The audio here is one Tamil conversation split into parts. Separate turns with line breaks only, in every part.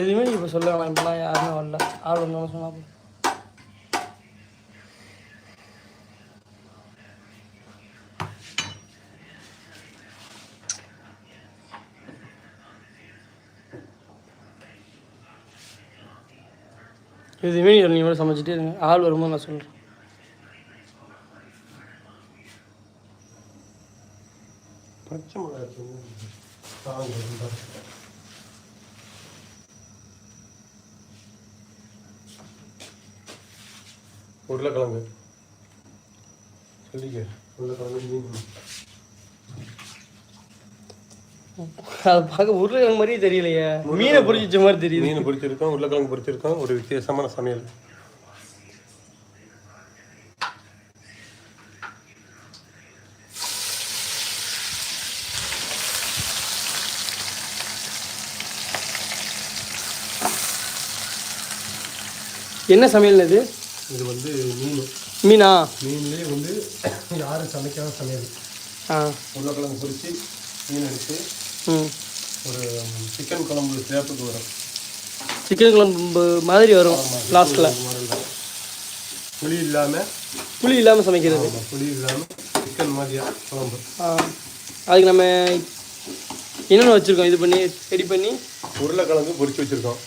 எதுவுமே நீ இப்போ சொல்ல வேணாம் இப்போலாம் யாருமே வரல. ஆள் வந்தாலும் சொன்னா போதும். எதுவுமே நீ நீங்கள் சமைச்சிட்டே இருங்க. ஆள் வரும்போது நான் சொல்கிறேன்
பச்சை மிளகாய் உருளைக்கிழங்கு. சொல்லிக்க உருளைக்கிழங்கு மீன்.
அது பார்க்க உருளைக்கிழங்கு மாதிரியே தெரியலையே. மீனை பொரிச்சு வச்ச மாதிரி தெரியுது.
மீன் பொரிச்சிருக்கோம் உருளைக்கிழங்கு பொரிச்சிருக்கோம் ஒரு வித்தியாசமான சமையல்.
என்ன சமையல் இது?
இது வந்து மீன்.
மீனா?
மீன்லேயே வந்து யாரும் சமைக்காத சமையல்.
ஆ.
உருளைக்கிழங்கு பொரிச்சு மீன் எடுத்து
ம்.
ஒரு சிக்கன் குழம்பு சேர்த்துக்கு வரும்.
சிக்கன் குழம்பு மாதிரி வரும் லாஸ்ட்டில்.
புளி இல்லாமல்
புளி இல்லாமல் சமைக்கிறது.
புளி இல்லாமல் சிக்கன் மாதிரியா குழம்பு.
ஆ. அதுக்கு நம்ம என்னென்ன வச்சுருக்கோம் இது பண்ணி ரெடி பண்ணி?
உருளைக்கிழங்கு பொரிச்சு வச்சுருக்கோம்.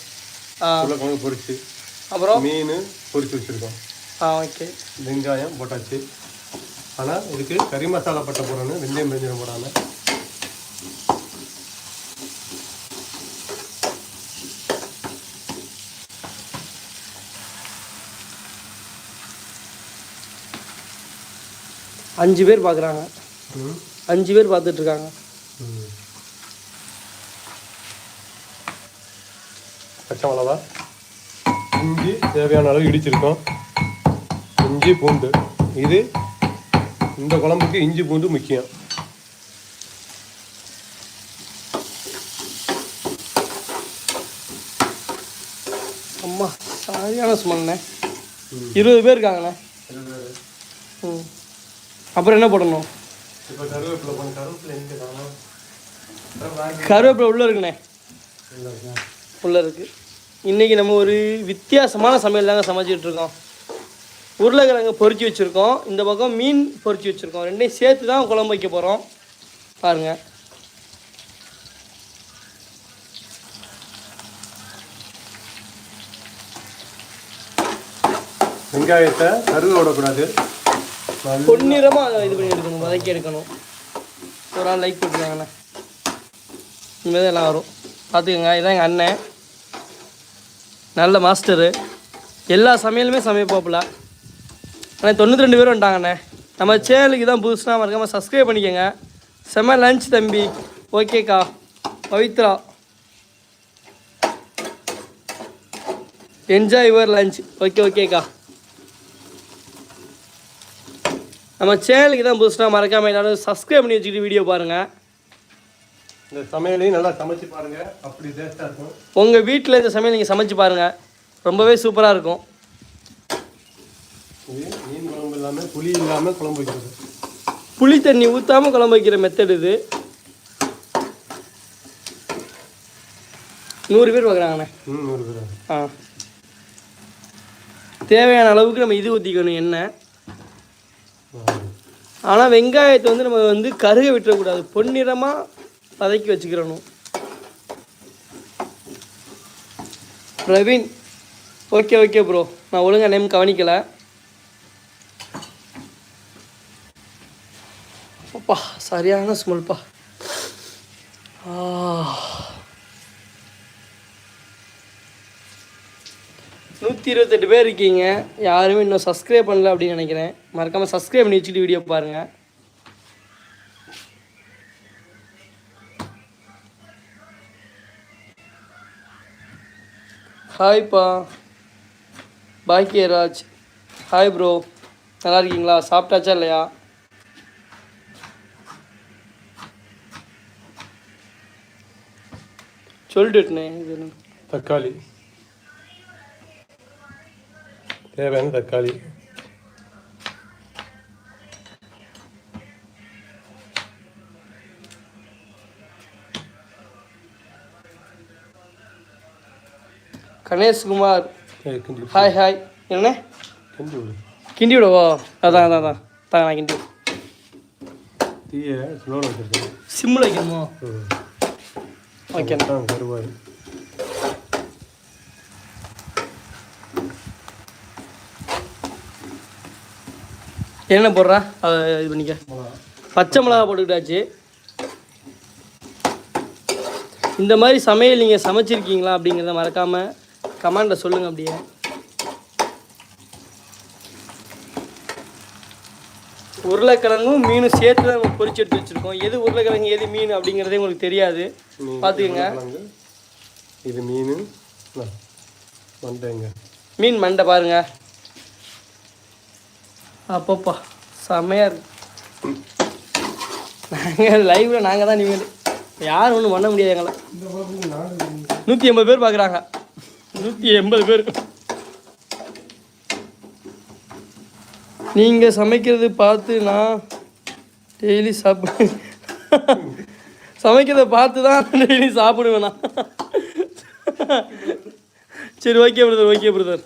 உருளைக்கிழங்கு பொரிச்சு.
அப்புறம்?
மீன் பொரிச்சு வச்சுருக்கோம்.
ஆ ஓகே.
வெங்காயம் போட்டாச்சு. ஆனால் இதுக்கு கறி மசாலா பட்டை போடணும் வெந்தயம் வெந்தயம் போடாமல்
அஞ்சு பேர் பார்க்குறாங்க அஞ்சு பேர் பார்த்துட்டு இருக்காங்க
பச்சை மிளகா. இஞ்சி தேவையான அளவு இடிச்சிருக்கோம். இஞ்சி பூண்டு. இது இந்த குழம்புக்கு இஞ்சி பூண்டு முக்கியம்.
அம்மா சரியான சுமண்ணே இருபது பேர் இருக்காங்கண்ணே. ம். அப்புறம் என்ன போடணும்?
கருவேப்பிலை
உள்ளே இருக்குண்ணே. உள்ளே இருக்குது? இன்றைக்கி நம்ம ஒரு வித்தியாசமான சமையல் தாங்க சமைச்சிட்டு இருக்கோம். உருளைக்கிழங்கு பொரிச்சு வச்சுருக்கோம். இந்த பக்கம் மீன் பொரிச்சு வச்சுருக்கோம். ரெண்டையும் சேர்த்து தான் குழம்பு வைக்க போகிறோம் பாருங்கள்
வெங்காயத்தை கருவை விடக்கூடாது.
பொன்னிறமாக இது பண்ணி எடுக்கணும். வதக்கி எடுக்கணும். ஒரு ஆள் லைக் போட்டுருக்காங்கண்ணே இனிமேல் எல்லாம் வரும். பார்த்துக்கோங்க. இதான் எங்கள் அண்ணன். நல்ல மாஸ்டரு. எல்லா சமையலுமே சமைப்பாப்புல அண்ணே தொண்ணூற்றி ரெண்டு பேர் வந்துட்டாங்கண்ணே. நம்ம சேனலுக்கு தான் புதுசுனா மறக்காமல் சப்ஸ்கிரைப் பண்ணிக்கோங்க. செம்ம லஞ்ச் தம்பி. ஓகேக்கா. Pavithra. Enjoy your lunch okay ஓகேக்கா. நம்ம சேனலுக்கு தான் புதுசுனா மறக்காமல் எல்லாரும் சப்ஸ்கிரைப் பண்ணி வச்சுக்கிட்டு வீடியோ பாருங்கள்
இந்த சமையலையும் நல்லா சமைச்சு பாருங்க. அப்படி டேஸ்ட்டாக இருக்கும்.
உங்கள் வீட்டில் இந்த சமையல் நீங்கள் சமைச்சு பாருங்கள் ரொம்பவே சூப்பராக இருக்கும்.
இது மீன் குழம்பு இல்லாமல் புளி இல்லாமல் குழம்பு வைக்கிறது.
புளி தண்ணி ஊற்றாமல் குழம்பு வைக்கிற மெத்தட் இது. நூறு பேர் பார்க்குறாங்கண்ணே
ம் நூறு பேர்
ஆ. தேவையான அளவுக்கு நம்ம இது ஊற்றிக்கணும் எண்ணெய். ஆனால் வெங்காயத்தை வந்து நம்ம வந்து கருக விட்டுறக்கூடாது. பொன்னிறமாக வதக்கி வச்சுக்கிறணும். பிரவீன் ஓகே ஓகே ப்ரோ நான் ஒழுங்காக நேம் கவனிக்கலை. அப்பா சரியான ஸ்மெல்ப்பா நூற்றி இருபத்தெட்டு பேர் இருக்கீங்க. யாருமே இன்னும் சப்ஸ்கிரைப் பண்ணல அப்படின்னு நினைக்கிறேன். மறக்காமல் சப்ஸ்கிரைப் பண்ணி வச்சுட்டு வீடியோ பாருங்கள் ஹாய்ப்பா. Bhagyaraj hi bro. நல்லா இருக்கீங்களா சாப்பிட்டாச்சா இல்லையா? சொல்லிட்டுனே இது
தக்காளி. தேவையான தக்காளி.
கணேஷ்குமார். ஹாய் ஹாய் என்ன
கிண்டி விடு
கிண்டி விடவோ அதான் அதான் அதான். தான் நான் கிண்டி
தீயை ஸ்லோவில் வச்சுருக்கேன்.
சிம்மில் வைக்கணுமோ? ஓகே
கருவாய்
என்ன போடுறா? அதை இது பண்ணிக்க. பச்சை மிளகா போட்டுக்கிட்டாச்சு. இந்த மாதிரி சமையல் நீங்கள் சமைச்சிருக்கீங்களா அப்படிங்கிறத மறக்காமல் கமெண்டில் சொல்லுங்கள் அப்படியே. உருளைக்கிழங்கும் மீனும் சேர்த்து தான் நம்ம பொரிச்சு எடுத்து வச்சுருக்கோம். எது உருளைக்கிழங்கு எது மீன் அப்படிங்கிறதே உங்களுக்கு தெரியாது. பார்த்துக்கங்க.
இது மீன் மண்டைங்க.
மீன் மண்டை பாருங்க. அப்பப்பா செம்மையாக இருக்கு. நாங்கள் லைவில் நாங்கள் தான் நீங்கள் யாரும் ஒன்றும் பண்ண முடியாது எங்களை நூற்றி எண்பது பேர் பார்க்குறாங்க நூற்றி எண்பது பேர். நீங்கள் சமைக்கிறது பார்த்து நான் டெய்லி சாப்பிடு சமைக்கிறத பார்த்து தான் டெய்லி சாப்பிடுவேண்ணா சரி ஓகே பிரதர் ஓகே பிரதர்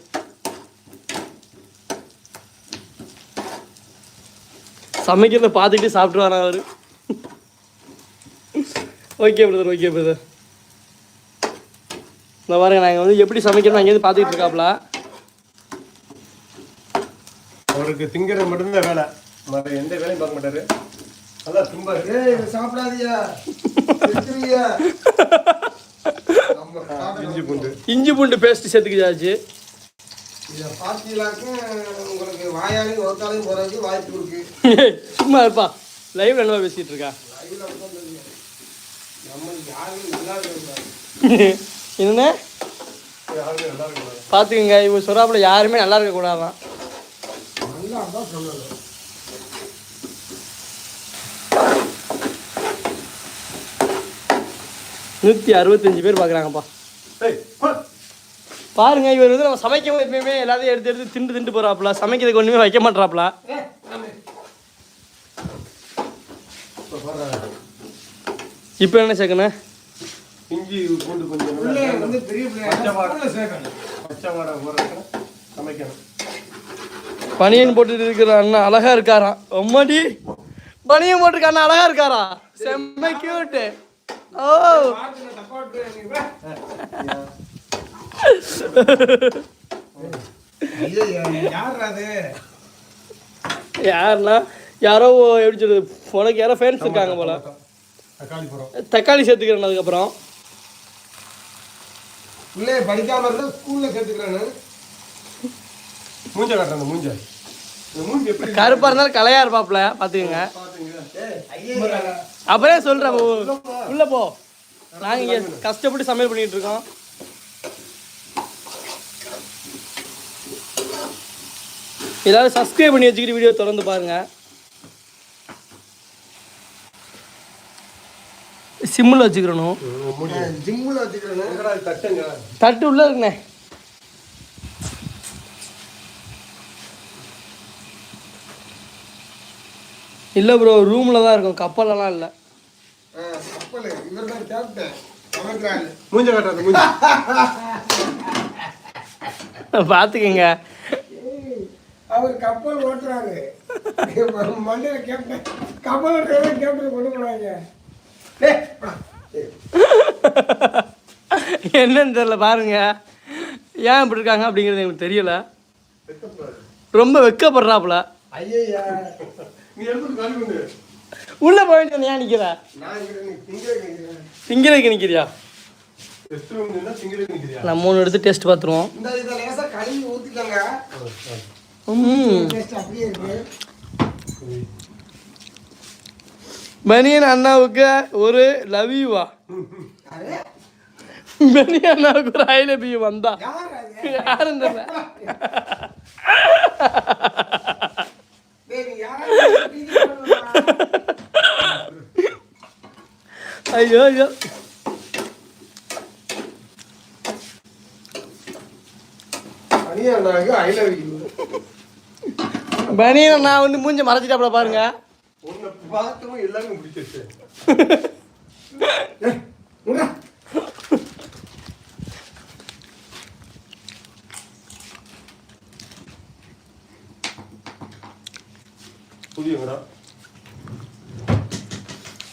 சமைக்கிறத பார்த்துக்கிட்டு சாப்பிட்ருவாரா அவர்? ஓகே பிரதர் ஓகே பிரதர் இந்த பாருங்க நாங்கள் வந்து எப்படி சமைக்கிறோம் அங்கேயிருந்து பார்த்துக்கிட்டு இருக்காப்ல.
அவருக்கு திங்கிறது மட்டும்தான் வேலை. மற்ற எந்த வேலையும் பார்க்க மாட்டாரு. அதான்
இதை சாப்பிடாதீயா? நம்ம
இஞ்சி பூண்டு.
இஞ்சி பூண்டு பேஸ்ட் சேர்த்துக்கிச்சாச்சு
இதை பார்த்தீங்களாக்க உங்களுக்கு வாயாலையும் ஒருத்தாலையும் போறதுக்கு வாய்ப்பு இருக்கு.
சும்மா இருப்பா. லைவ்ல என்ன பேசிட்டு இருக்கா?
லைவ்ல நம்மளுக்கு யாரும் நல்லா இருக்கக்கூடாது
என்ன பார்த்துக்குங்க இவங்க சொல்லாப்புல யாருமே நல்லா இருக்கக்கூடாதான். நூற்றி அறுபத்தஞ்சு பேர் பார்க்குறாங்கப்பா. பாருங்க இவர் வந்து நம்ம சமைக்கும் எப்பயுமே எல்லாத்தையும் எடுத்து எடுத்து திண்டு திண்டு போறாப்புல. சமைக்கிறதுக்கு ஒன்றுமே வைக்க மாட்டாப்புல.
இப்போ
என்ன சேர்க்கணும்?
இஞ்சி பூண்டு கொஞ்சம் சேர்க்கணும்.
வந்து பெரிய. பிள்ளைங்க சேர்க்கணும்.
பச்சை வாடை போடுறதுக்கு சமைக்கணும்.
பனியன் போட்டுட்டு இருக்கிற அண்ணா அழகா இருக்காராம். அம்மாடி பனியன் போட்டிருக்க அண்ணா அழகா இருக்காரா? செம்ம கியூட்டு ஓ? யாருன்னா யாரோ எப்படி சொல்றது? உனக்கு யாரோ ஃபேன்ஸ் இருக்காங்க போல.
தக்காளி
சேர்த்துக்கிறேன் அதுக்கப்புறம்.
பிள்ளைய படிக்காம இருந்தா ஸ்கூல்ல சேர்த்துக்கிறானு
மூஞ்ச காட்டுறேன் மூஞ்ச.
கருப்பா இருந்தாலும் கலையா இருப்பாப்ல பாத்துக்கங்க. அப்புறம் சொல்றேன் உள்ள போ. நாங்க இங்க கஷ்டப்பட்டு சமையல் பண்ணிட்டு இருக்கோம். ஏதாவது சப்ஸ்கிரைப் பண்ணி வச்சுக்கிட்டு வீடியோ தொடர்ந்து பாருங்க. சிம்மில் வச்சுக்கிறணும்
ஜிம்மில் வச்சுக்கிறேன்.
தட்டுங்க
தட்டு உள்ளே இருக்குண்ணே. இல்லை ப்ரோ ரூமில் தான் இருக்கும். கப்பலெல்லாம் இல்லை.
மூஞ்ச மூஞ்சி
பார்த்துக்கங்க
அவர் கப்பல் ஓட்டுறாரு. மண்ணில கேப்டன் கப்பல் ஓட்டுறதே கேப்டன் கொண்டு போனாங்க.
என்னன்னு தெரியல பாருங்க. ஏன் இப்படி இருக்காங்க அப்படிங்கிறது எனக்கு தெரியல. ரொம்ப வெக்கப்படுறாப்புல. உள்ள போய் சொன்ன ஏன் நிக்கிற?
நான்
திங்கிறதுக்கு நிக்கிறியா? நம்ம மூணு எடுத்து டேஸ்ட் பார்த்துருவோம் ம். பனியன் அண்ணாவுக்கு ஒரு லவ் யூவா பனியன் அண்ணாவுக்கு ஒரு ஐ லவ் யூ வந்தா. யாரும் தெரியல ஐயோ ஐயோ.
அணியாண்டாங்க ஐ லவ் யூ
பனியன் அண்ணா வந்து மூஞ்ச மறைச்சிட்டாப்புல பாருங்க.
பார்த்தவும் எல்லாமே முடிச்சிருச்சு.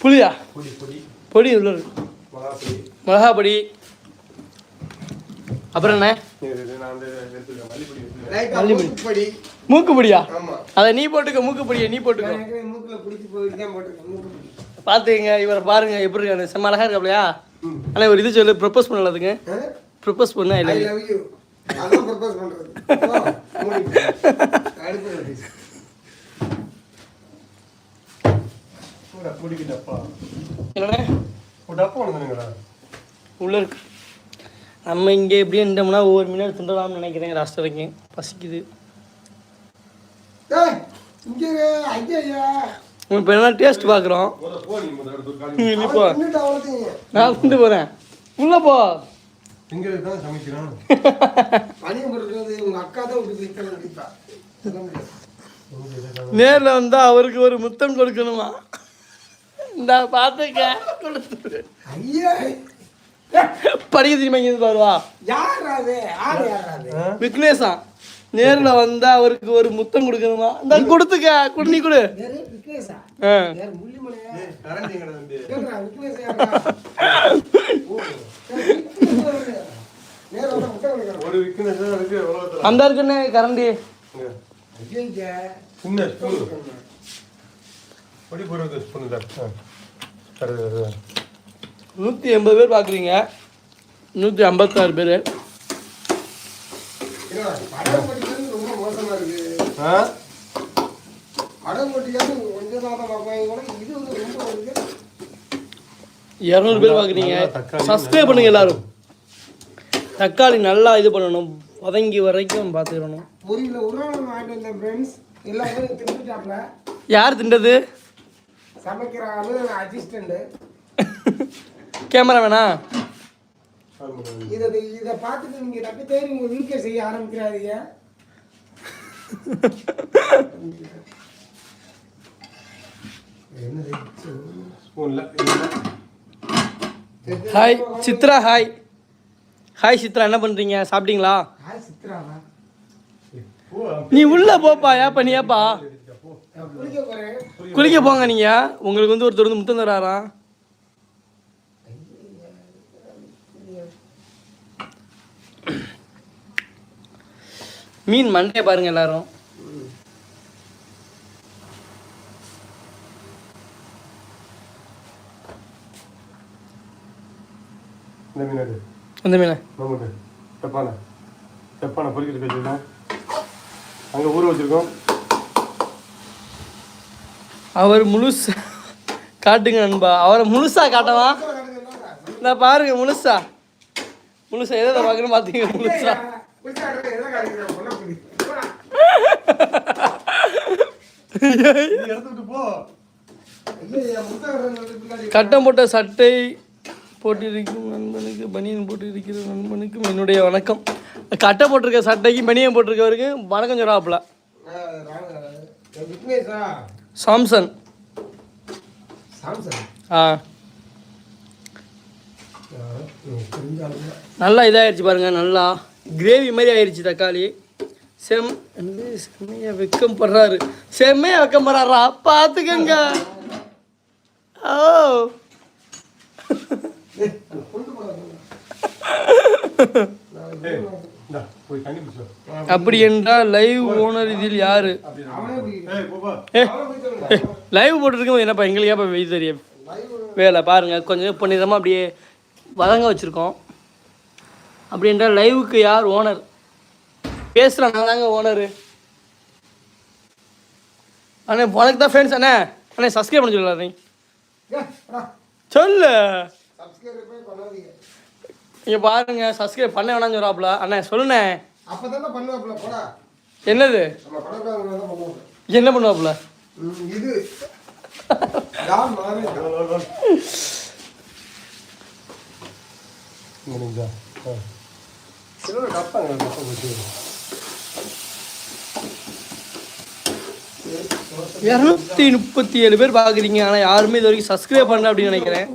புளியா
பொடி உள்ள
மிளகாப்பொடி
அப்புறம் என்ன?
மல்லிப்பொடி
மூக்குப்பொடியா?
அதை நீ போட்டுக்க மூக்குப்பொடியா நீ போட்டுக்க.
மூக்குல பிடிச்சி போயிட்டு தான் போட்டிருக்கேன் மூக்குப்பொடி.
பார்த்துக்கங்க இவரை பாருங்க எப்படி இருக்காரு செம்ம அழகா இருக்காப்லையா. ஆனால் ஒரு இது சொல்லு ப்ரப்போஸ் பண்ணலதுங்க? ப்ரப்போஸ் பண்ண இல்லை.
அதான். போ, மூடிட்டு.
ஒரு பொடிக்கு டப்பா ஒரு டப்பா ஒன்று தானுங்களா
உள்ள இருக்கு நம்ம இங்கே எப்படியே இருந்தோம்னா ஒவ்வொரு மீனாக திண்டலாம்னு நினைக்கிறேன் ராஷ்டிர வரைக்கும் பசிக்குது
ஏய், இங்க. ஐயா.
இப்போ என்ன டேஸ்ட் பார்க்குறோம்
முத போ. நீ முத எடுத்து காலி
நீ போ.
அவன் தின்னுட்டு அவ்வளோத்தையும்.
நான் கொண்டு போகிறேன் உள்ள போ. நேரில் வந்தால் அவருக்கு ஒரு முத்தம் கொடுக்கணுமா? இந்த பார்த்துக்க. கொடுத்துரு.
ஐயா.
படிக்க தெரியுமா இங்கே பாருவா
யார் அது? யார் யார் அது?
விக்னேஷா? நேரில் வந்தால் அவருக்கு ஒரு முத்தம் கொடுக்கணுமா? இந்த கொடுத்துக்க குடி கொடு.
வந்து
வந்தா
அந்த இருக்குன்னு கரண்டி. நூற்றி எண்பது பேர் பார்க்குறீங்க நூற்றி ஐம்பத்தாறு பேர்
என்னடா, படம் படிக்கிறது ரொம்ப மோசமா போட்டியாவது கொஞ்சம் தான் பார்ப்பாங்க கூட இது வந்து ரொம்ப
இரநூறு பேர் பார்க்குறீங்க. சப்ஸ்கிரைப் பண்ணுங்க எல்லாரும். தக்காளி நல்லா இது பண்ணணும். வதங்கி வரைக்கும் பார்த்துக்கிறணும்
பொரியல. உருளை வாங்கிட்டு வந்தேன் ஃப்ரெண்ட்ஸ் எல்லாரும் திண்டுட்டாப்ல
யார் திண்டது
சமைக்கிற ஆளு அசிஸ்டண்ட்
கேமரா வேணா
இதை இதை பார்த்துட்டு நீங்க தப்பி தேடி உங்க வீட்டில் செய்ய ஆரம்பிக்கிறாதீங்க.
Hi Chitra hi hi Chitra என்ன பண்ணுறீங்க சாப்பிட்டீங்களா? நீ உள்ள போப்பா ஏப்பா நீ ஏப்பா?
குளிக்க
போங்க நீங்கள் உங்களுக்கு வந்து ஒருத்தர் வந்து முத்தம் தராராம். மீன் மண்டையை பாருங்க எல்லாரும்.
இந்த மீன் எடு.
அந்த மீனை.
நமக்கு தெப்பானை தெப்பானை பொறிக்கிட்டு வச்சுருக்கோம் அங்கே ஊற வச்சுருக்கோம்.
அவர் முழுசா காட்டுங்க நண்பா. அவரை முழுசா காட்டவா? நான் பாருங்க முழுசா. முழுசா எதை பார்க்கணும் பார்த்தீங்க முழுசா. கட்டம் போட்ட சட்டை போட்டிருக்கும் நண்பனுக்கு பனியன் போட்டிருக்கிற நண்பனுக்கும் என்னுடைய வணக்கம். கட்டை போட்டிருக்க சட்டைக்கு பனியன் போட்டிருக்கவருக்கு வணக்கம் சொல்றாப்புல சாம்சன்.
சாம்சங்
ஆ. நல்லா இதாகிடுச்சு பாருங்கள் நல்லா. கிரேவி மாதிரி ஆயிடுச்சு தக்காளி. செம் வந்து செம்மையா வெக்கம் படுறாரு. செம்மையா வெக்கம் படுறாரா? பார்த்துக்கங்க ஓ. அப்படி என்றால் லைவ் ஓனர் இதில் யாரு? லைவ் போட்டுருக்கோம் என்னப்பா எங்களுக்கு ஏப்பா வெயில் தெரியும். வேலை பாருங்க கொஞ்சம் பண்ணிதமாக அப்படியே வதங்க வச்சுருக்கோம். அப்படி என்றால் லைவுக்கு யார் ஓனர் பேசுகிறேன் நான் தாங்க ஓனரு அண்ணே உனக்கு தான் ஃப்ரெண்ட்ஸ் அண்ணே அண்ணே சப்ஸ்கிரைப் பண்ண சொல்லலாம். நீ சொல்லு. இங்கே பாருங்க சப்ஸ்கிரைப் பண்ண வேணாம்னு சொல்கிறாப்புல அண்ணே சொல்லுண்ணே.
அப்பதானே பண்ணுவாப்புல போடா.
என்னது? என்ன பண்ணுவாப்புல?
இது.
முடிஞ்சா ஆ சில டப்பாங்க டப்பா போச்சு
இரநூத்தி முப்பத்தி ஏழு பேர் பார்க்குறீங்க. ஆனால் யாருமே இது வரைக்கும் சப்ஸ்கிரைப் பண்ணல அப்படின்னு நினைக்கிறேன்.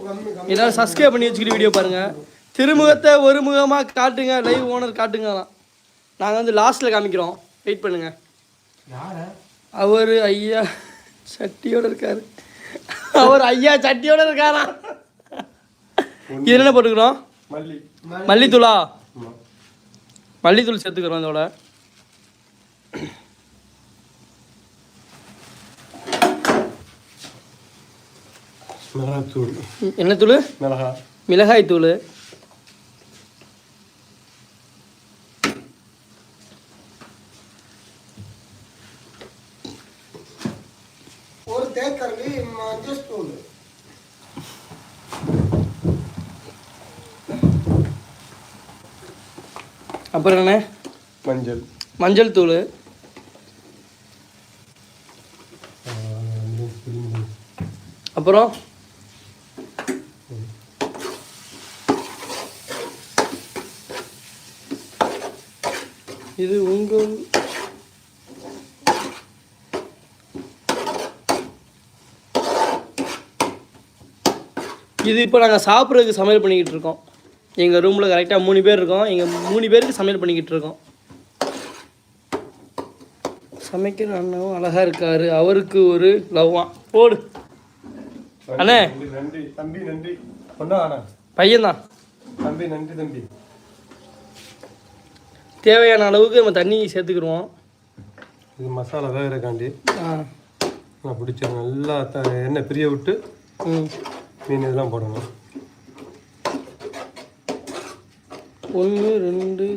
எல்லாரும் சப்ஸ்கிரைப் பண்ணி வச்சுக்கிட்டு வீடியோ பாருங்கள் திருமுகத்தை ஒரு முகமாக காட்டுங்க. லைவ் ஓனர் காட்டுங்கலாம் நாங்கள் வந்து லாஸ்ட்டில் காமிக்கிறோம். வெயிட் பண்ணுங்கள் அவர் ஐயா சட்டியோட இருக்காரு. அவர் ஐயா சட்டியோட இருக்காராம் இது என்ன போட்டுக்கிறோம்?
மல்லி.
மல்லித்தூளா? மல்லித்தூள் சேர்த்துக்கிறோம் இதோட.
மிளகாத்தூள்
என்ன தூள்?
மிளகா
மிளகாய் தூள்.
ஒரு தேக்கரண்டி மஞ்சள் தூள்.
அப்புறம் என்ன?
மஞ்சள்.
மஞ்சள் தூள்
ஆ, புளி.
அப்புறம்? இது உங்கள் இது இப்போ நாங்கள் சாப்பிட்றதுக்கு சமையல் பண்ணிக்கிட்டு இருக்கோம். எங்கள் ரூமில் கரெக்டாக மூணு பேர் இருக்கோம். எங்கள் மூணு பேருக்கு சமையல் பண்ணிக்கிட்டு இருக்கோம். சமைக்கிற அண்ணாவும் அழகாக இருக்கார். அவருக்கு ஒரு லவ்வான் போடு. அண்ணே.
நன்றி, தம்பி நன்றி. ஒன்றா அண்ணா?
பையன்தான்.
தம்பி நன்றி தம்பி.
தேவையான அளவுக்கு நம்ம தண்ணி சேர்த்துக்கிடுவோம்.
இது மசாலா வேகிறக்காண்டி நான் பிடிச்ச நல்லா த எண்ணெய் பிரிய விட்டு மீன் இதெல்லாம் போடணும்.
ஒன்று ரெண்டு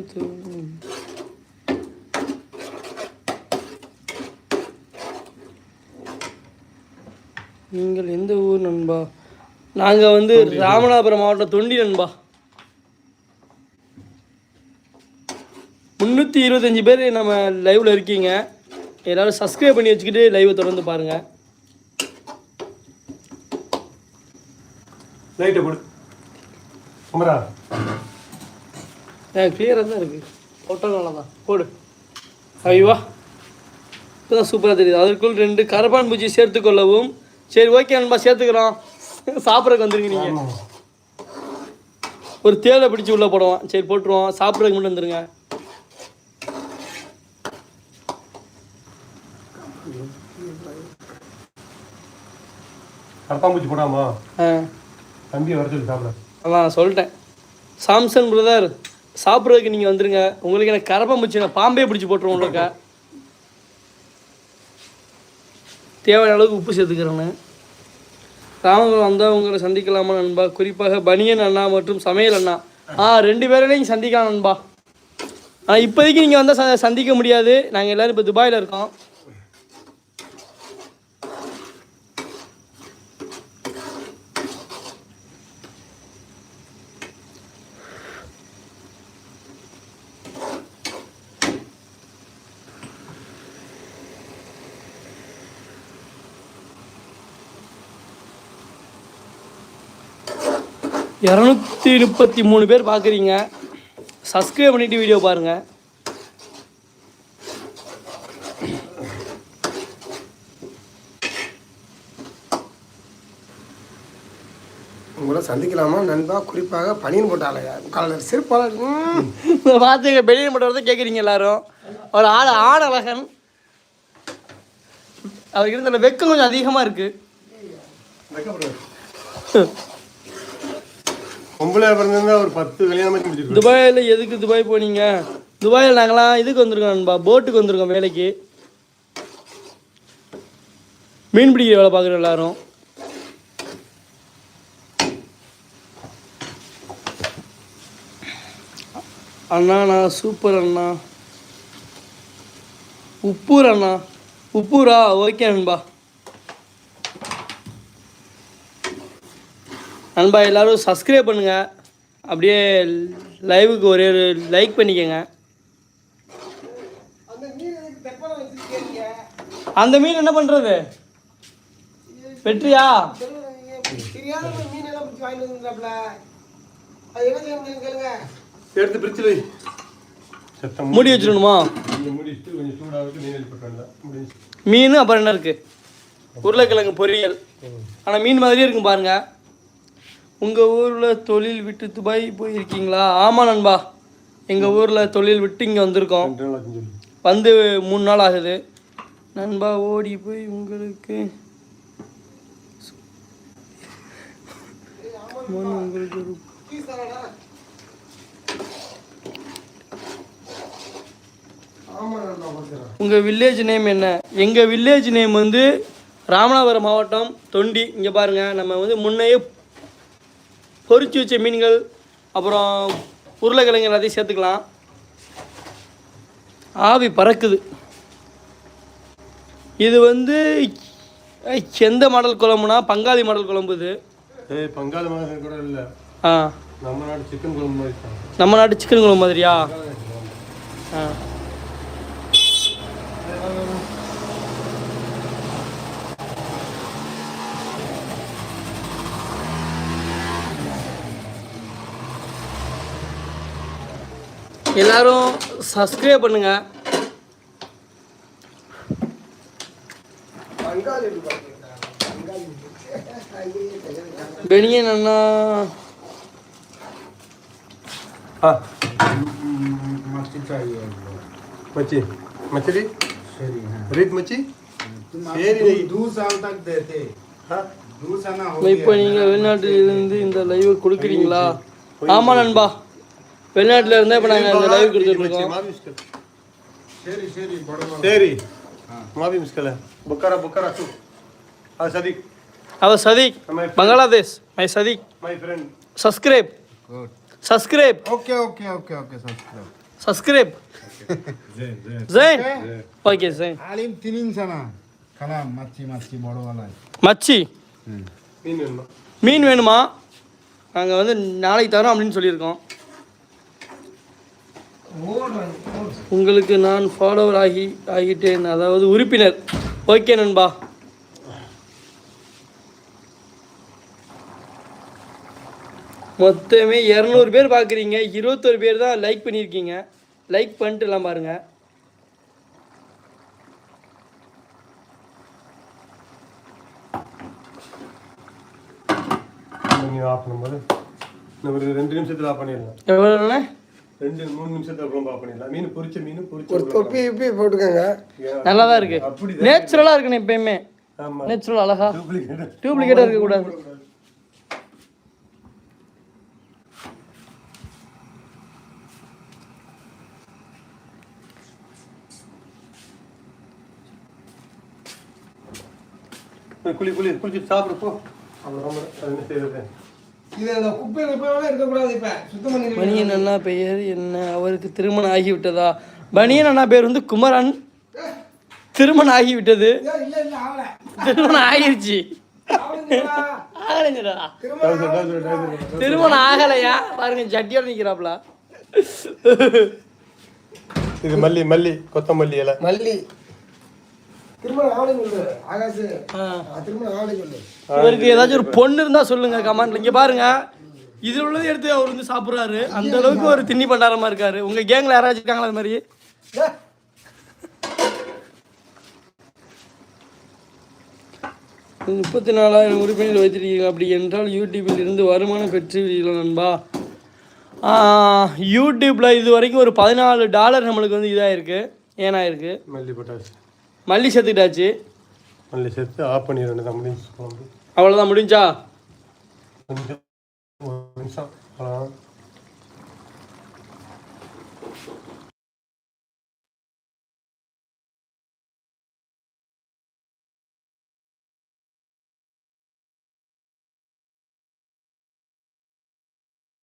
நீங்கள் எந்த ஊர் நண்பா? நாங்கள் வந்து ராமநாதபுரம் மாவட்டம் தொண்டி நண்பா. முந்நூற்றி இருபத்தஞ்சி பேர் நம்ம லைவில் இருக்கீங்க. எல்லாரும் சப்ஸ்கிரைப் பண்ணி வச்சுக்கிட்டு லைவை தொடர்ந்து பாருங்கள்
லைட்டை போடு குமரா.
கிளியராக தான் இருக்குது ஃபோட்டோ நல்லா தான் போடு. ஐவா இப்போதான் சூப்பராக தெரியுது. அதற்குள் ரெண்டு கரப்பான் பூச்சி சேர்த்துக்கொள்ளவும் சரி ஓகே நண்பா சேர்த்துக்கிறோம். சாப்பிட்றதுக்கு வந்துருங்க நீங்கள் ஒரு தேலை பிடிச்சி உள்ளே போடுவோம். சரி போட்டுருவோம். சாப்பிட்றதுக்கு மட்டும் வந்துருங்க.
கரப்பாம்பூச்சி போடாமா?
ஆ.
தம்பியை வர சொல்லி சாப்பிட.
அதான் சொல்லிட்டேன். சாம்சன் பிரதர் சாப்பிட்றதுக்கு நீங்கள் வந்துருங்க. உங்களுக்கு எனக்கு கரப்பான் பூச்சி நான் பாம்பே பிடிச்சி போட்டுருவோம் உங்களுக்கு. தேவையான அளவுக்கு உப்பு சேர்த்துக்கிறேன்னு. ராமபுரம் வந்தால் உங்களை சந்திக்கலாமா நண்பா? குறிப்பாக பனியன் அண்ணா மற்றும் சமையல் அண்ணா. ஆ ரெண்டு பேரையும் சந்திக்கலாம் நண்பா. ஆனால் இப்போதைக்கு நீங்கள் வந்தால் ச சந்திக்க முடியாது. நாங்கள் எல்லோரும் இப்போ துபாயில் இருக்கோம். இரநூத்தி முப்பத்தி மூணு பேர் பார்க்குறீங்க. சப்ஸ்கிரைப் பண்ணிட்டு வீடியோ பாருங்கள்
உங்களை சந்திக்கலாமா? நண்பா குறிப்பாக பனியன் போட்டாலையா? காலையில் சிறப்பாக
பார்த்துங்க மட்டும் வரதை கேட்குறீங்க எல்லாரும். ஒரு ஆள் ஆண் அழகன் அவருக்கு இருந்த வெக்கம் கொஞ்சம் அதிகமாக இருக்குது
பொம்பளை பிறந்திருந்தா ஒரு பத்து கல்யாணம் பண்ணி முடிச்சிருக்கோம்
துபாயில் எதுக்கு துபாய் போனீங்க? துபாயில் நாங்களாம் இதுக்கு வந்திருக்கோம் நண்பா? போட்டுக்கு வந்திருக்கோம் வேலைக்கு. மீன் பிடிக்கிற வேலை பார்க்குறோம் எல்லாரும். அண்ணா சூப்பர் அண்ணா. உப்பூர் அண்ணா. உப்பூரா? ஓகே அன்பா நண்பா எல்லாரும் சப்ஸ்கிரைப் பண்ணுங்க. அப்படியே லைவுக்கு ஒரே ஒரு லைக் பண்ணிக்கோங்க.
அந்த மீன்
என்ன பண்ணுறது வெற்றியா
எடுத்து பிரிச்சு வை.
மூடி வச்சிடணுமா? மீன் அப்புறம் என்ன இருக்குது உருளைக்கிழங்கு பொரியல். ஆனால் மீன் மாதிரியே இருக்கும் பாருங்க. உங்கள் ஊரில் தொழில் விட்டு துபாய் போயிருக்கீங்களா? ஆமாம் நண்பா. எங்கள் ஊரில் தொழில் விட்டு இங்கே வந்திருக்கோம். வந்து மூணு நாள் ஆகுது. நண்பா ஓடி போய் உங்களுக்கு
பார்த்துறேன்
உங்கள் வில்லேஜ் நேம் என்ன? எங்கள் வில்லேஜ் நேம் வந்து ராமநாதபுரம் மாவட்டம் தொண்டி. இங்கே பாருங்கள் நம்ம வந்து முன்னையே பொரிச்சு வச்ச மீன்கள் அப்புறம் உருளைக்கிழங்கு எல்லாத்தையும் சேர்த்துக்கலாம். ஆவி பறக்குது. இது வந்து எந்த மாடல் குழம்புனா பங்காளி மாடல் குழம்பு இது.
பங்காளி மாதிரி கூட இல்லை.
ஆ.
நம்ம நாடு சிக்கன் குழம்பு மாதிரி
நம்ம நாட்டு சிக்கன் குழம்பு மாதிரியா? ஆ. எல்லாரும் சப்ஸ்கிரைப் பண்ணுங்க
பங்காளி எப்படி பார்த்துருக்கா பங்காளி ஐயே, கையில
பெனியன் அண்ணா
ஆ
मच्छी चाहिए
मच्छी मछली
शरी हाँ
रीत मच्छी
तुम
शेरी
दो,
नहीं
दो साल तक देते
हाँ
दो साल हो
இப்போ நீங்கள் வெளிநாட்டில் இருந்து இந்த லைவ் கொடுக்குறீங்களா ஆமாம் நண்பா வெளிநாட்டில் இருந்தால் இப்போ நாங்கள் அந்த லைவ்
கொடுத்துருக்கோம் சரி சரி சரி மாபி மிஸ்கல புக்காரா புக்காரா சு.
அவ சதீக். அவ Sadiq.
Bangladesh. My
Sadiq.
My
friend
subscribe. Subscribe. Okay okay okay
okay
subscribe subscribe.
Gen okay জেন
আলিম তিনিন সানা কালাম মাছি মাছি বড় वाला
மச்சி
மீன் வேணுமா?
மீன் வேணுமா? நாங்கள் வந்து நாளைக்கு தரோம் அப்படின்னு சொல்லியிருக்கோம். உங்களுக்கு நான் ஃபாலோவர் ஆகி ஆகிட்டேன். அதாவது உறுப்பினர். ஓகே நண்பா. மொத்தமே இரநூறு பேர் பார்க்குறீங்க. இருபத்தொரு பேர் தான் லைக் பண்ணியிருக்கீங்க. லைக் பண்ணிட்டு எல்லாம் பாருங்கள்
நீங்கள் ஆஃப் பண்ணும்போது ஒரு ரெண்டு நிமிஷத்தில் ஆஃப் பண்ணிடலாம்.
எவ்வளோண்ணே
ரெண்டு மூணு நிமிஷத்துல குழம்பு ஆஃப் பண்ணிடலாம். மீன் பொரிச்ச மீன் பொரிச்ச
ஒரு தொப்பி இப்பி போட்டுக்கோங்க.
நல்லா தான் இருக்கு.
அப்படி
நேச்சுரலாக இருக்கணும் எப்பயுமே. நேச்சுரல் அழகா.
டூப்ளிகேட்
டூப்ளிகேட்டாக இருக்கக்கூடாது.
குளி குளி குளிச்சு சாப்பிடு போ. அவ்வளோ செய்யறது?
பனியன் அண்ணா பெயர் என்ன? அவருக்கு திருமணம் ஆகிவிட்டதா? பனியன் அண்ணா பேர் வந்து குமரன். திருமணம் ஆகிவிட்டது.
இல்ல இல்ல ஆகல.
திருமணம் ஆகிருச்சு. திருமணம் ஆகலையா? பாருங்க ஜட்டியோட நிக்கிறாப்ல.
இது மல்லி மல்லி கொத்தமல்லி இலை.
மல்லி.
இவருக்கு ஏதாச்சும் ஒரு பொண்ணு இருந்தா சொல்லுங்க கமெண்ட்ல. இங்க பாருங்க. இதுல உள்ளது எடுத்து அவர் வந்து சாப்பிடுறாரு. அந்த அளவுக்கு ஒரு திண்ணி பண்டாரமா இருக்காரு. உங்க கேங்ல யாராச்சும் இருக்காங்களா அது மாதிரி? முப்பத்தி நாலாயிரம் உறுப்பினர் வைத்திருக்கீங்க அப்படி என்றால் யூடியூபில் இருந்து வருமானம் பெற்றுவீர்கள் நண்பா? யூடியூப்பில் இது வரைக்கும் ஒரு பதினாலு டாலர் நம்மளுக்கு வந்து இதாகிருக்கு ஏனாயிருக்கு
மல்லி போட்டாச்சு
மல்லி சேர்த்துக்கிட்டாச்சு
மல்லி சேர்த்து ஆஃப் பண்ணிடுறேன் தான் முடிஞ்சு?
அவ்வளோதான் முடிஞ்சா
நிமிஷம்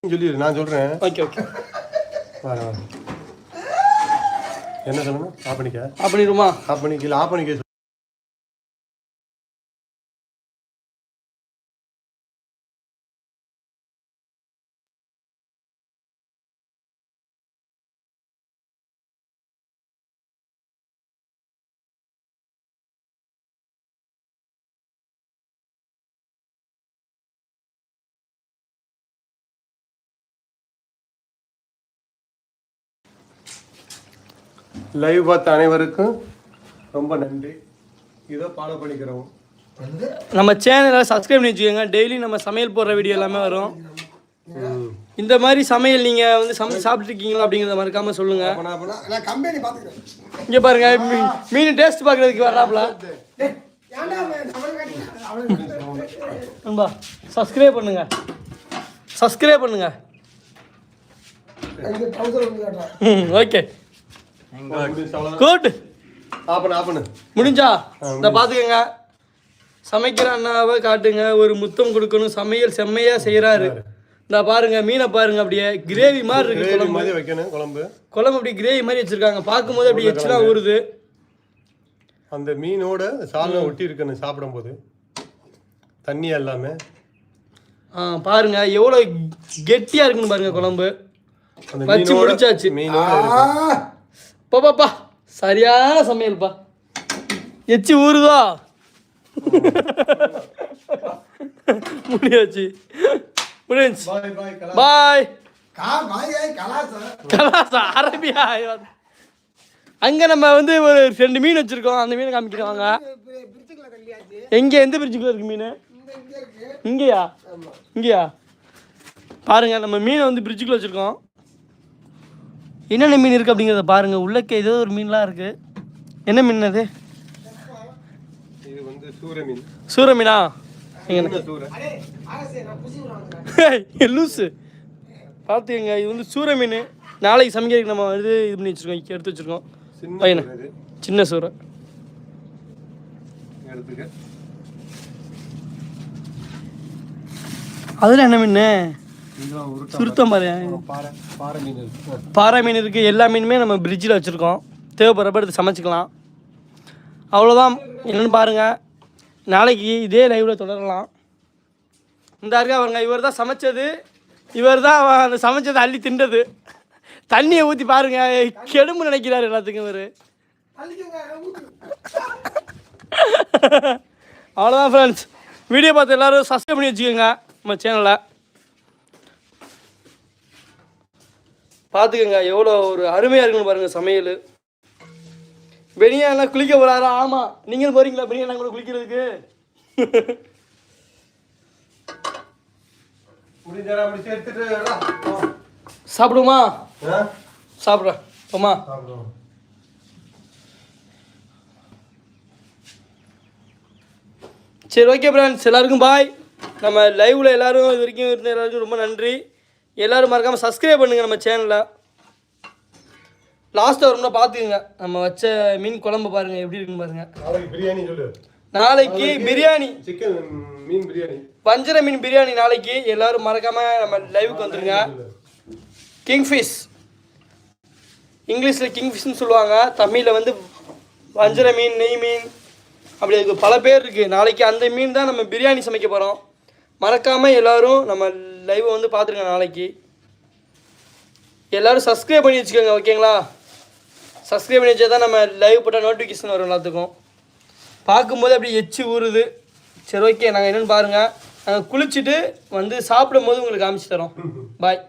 சொல்லிடு நான் சொல்கிறேன்
ஓகே ஓகே.
வர வர என்ன சொல்லணும்? ஆஃப் பண்ணிக்க.
அப்படிருமா
ஆஃப் பண்ணிக்கல ஆஃப் பண்ணிக்க லைவ் பார்த்த அனைவருக்கும் ரொம்ப நன்றி. இதோ ஃபாலோ பண்ணிக்கிறோம்.
நம்ம சேனலை சப்ஸ்கிரைப் பண்ணி வச்சுக்கோங்க. டெய்லி நம்ம சமையல் போடுற வீடியோ எல்லாமே வரும். இந்த மாதிரி சமையல் நீங்கள் வந்து சமைச்சு சாப்பிட்ருக்கீங்களா அப்படிங்கிறத
கம்பெனி பார்த்துக்கிறேன்.
இங்கே பாருங்க மீன் டேஸ்ட்
கட்டி அவன்
நண்பா சப்ஸ்கிரைப் பண்ணுங்க. சப்ஸ்கிரைப் பண்ணுங்க. ஓகே குட்
ஆப்பண்ணு ஆப்பண்ணு
முடிஞ்சா இந்த பார்த்துக்கங்க சமைக்கிற அண்ணாவை காட்டுங்க. ஒரு முத்தம் கொடுக்கணும். சமையல் செம்மையா செய்கிறாரு இந்த பாருங்க மீனை பாருங்க அப்படியே. கிரேவி மாதிரி இருக்கு குழம்பு.
மாதிரி வைக்கணும் குழம்பு.
குழம்பு அப்படி கிரேவி மாதிரி வச்சிருக்காங்க. பார்க்கும்போது அப்படி எச்சலாம் ஊறுது.
அந்த மீனோட சால்னா ஒட்டி இருக்கணும் சாப்பிடும்போது. தண்ணி எல்லாமே
ஆ பாருங்க. எவ்வளோ கெட்டியா இருக்குன்னு பாருங்க குழம்பு. வச்சு முடிச்சாச்சு.
மீனோட
பாப்பாப்பா சரியான சமையல்ப்பா எச்சி ஊறுதா? முடியாச்சு. முடிஞ்சு
பாய்
கலாசா. அரபியா அங்கே நம்ம வந்து ஒரு ரெண்டு மீன் வச்சுருக்கோம். அந்த மீனை
கல்யாச்சு
எங்கே எந்த பிரிட்ஜுக்குள்ள இருக்கு மீன்? இங்கேயா? இங்கேயா? பாருங்க நம்ம மீனை வந்து பிரிட்ஜுக்குள்ள வச்சுருக்கோம். என்னென்ன மீன் இருக்குது அப்படிங்கிறத பாருங்க. உள்ளக்க ஏதோ ஒரு மீன்லாம் இருக்குது என்ன மீன் அது?
இது வந்து சூர மீன்.
சூர மீனா?
என்ன சூர
அடே ஆகசே நான் புசி விடுறாங்க
ஏய், லூசு. பார்த்துக்கங்க இது வந்து சூர மீன். நாளைக்கு சமைக்கிறதுக்கு நம்ம இது இது பண்ணி வச்சுருக்கோம். எடுத்து வச்சுருக்கோம். பையனு. சின்ன
எடுத்துக்க.
அதில் என்ன மீன்? சுருத்தம் பாரு
பாறை மீன் இருக்கு.
பாறை மீன் இருக்குது எல்லா மீனுமே நம்ம பிரிட்ஜில் வச்சுருக்கோம். தேவைப்படுறப்ப எடுத்து சமைச்சிக்கலாம். அவ்வளோதான் என்னென்னு பாருங்கள் நாளைக்கு இதே லைவில் தொடரலாம். இந்த இருக்கா பாருங்க. இவர் தான் சமைச்சது. இவர் தான் அந்த சமைச்சதை அள்ளி தின்றது. தண்ணியை ஊற்றி பாருங்க. கெடும்பு நினைக்கிறாரு எல்லாத்துக்கும் இவர். அவ்வளோதான் ஃப்ரெண்ட்ஸ் வீடியோ பார்த்து எல்லோரும் சப்ஸ்கிரைப் பண்ணி வச்சுக்கோங்க. நம்ம சேனலை பார்த்துக்கோங்க எவ்வளோ ஒரு அருமையாக இருக்குன்னு பாருங்கள் சமையல். பெனியானா குளிக்க போகிறாரா ஆமாம் நீங்களும் போகிறீங்களா பெனியானா கூட குளிக்கிறதுக்கு. சாப்பிடுமா? சாப்பிட்றேன். போமா சரி ஓகே ஃப்ரெண்ட்ஸ் எல்லாருக்கும் பாய் நம்ம லைவில் எல்லாரும் இது வரைக்கும் இருந்த எல்லாருக்கும் ரொம்ப நன்றி. எல்லாரும் மறக்காமல் சப்ஸ்கிரைப் பண்ணுங்கள் நம்ம சேனலை லாஸ்ட்டாக வரும்னா பார்த்துக்குங்க. நம்ம வச்ச மீன் குழம்பு பாருங்கள் எப்படி இருக்குன்னு பாருங்கள்
நாளைக்கு பிரியாணி சொல்லு.
நாளைக்கு பிரியாணி.
சிக்கன் மீன் பிரியாணி.
வஞ்சர மீன் பிரியாணி நாளைக்கு. எல்லாரும் மறக்காமல் நம்ம லைவுக்கு வந்துருங்க. கிங்ஃபிஷ் இங்கிலீஷில் கிங்ஃபிஷ்னு சொல்லுவாங்க. தமிழில் வந்து வஞ்சர மீன் நெய் மீன் அப்படி அதுக்கு பல பேர் இருக்குது நாளைக்கு அந்த மீன் தான் நம்ம பிரியாணி சமைக்க போகிறோம் மறக்காமல் எல்லோரும் நம்ம லைவை வந்து பார்த்துருங்க நாளைக்கு. எல்லோரும் சப்ஸ்கிரைப் பண்ணி வச்சுக்கோங்க ஓகேங்களா சப்ஸ்கிரைப் பண்ணி வச்சா தான் நம்ம லைவ் போட்டால் நோட்டிஃபிகேஷன் வரும் எல்லாத்துக்கும். பார்க்கும்போது அப்படியே எச்சி ஊறுது. சரி ஓகே நாங்கள் என்னென்னு பாருங்கள் நாங்கள் குளிச்சுட்டு வந்து சாப்பிடும் போது உங்களுக்கு காமிச்சு தரோம். பாய்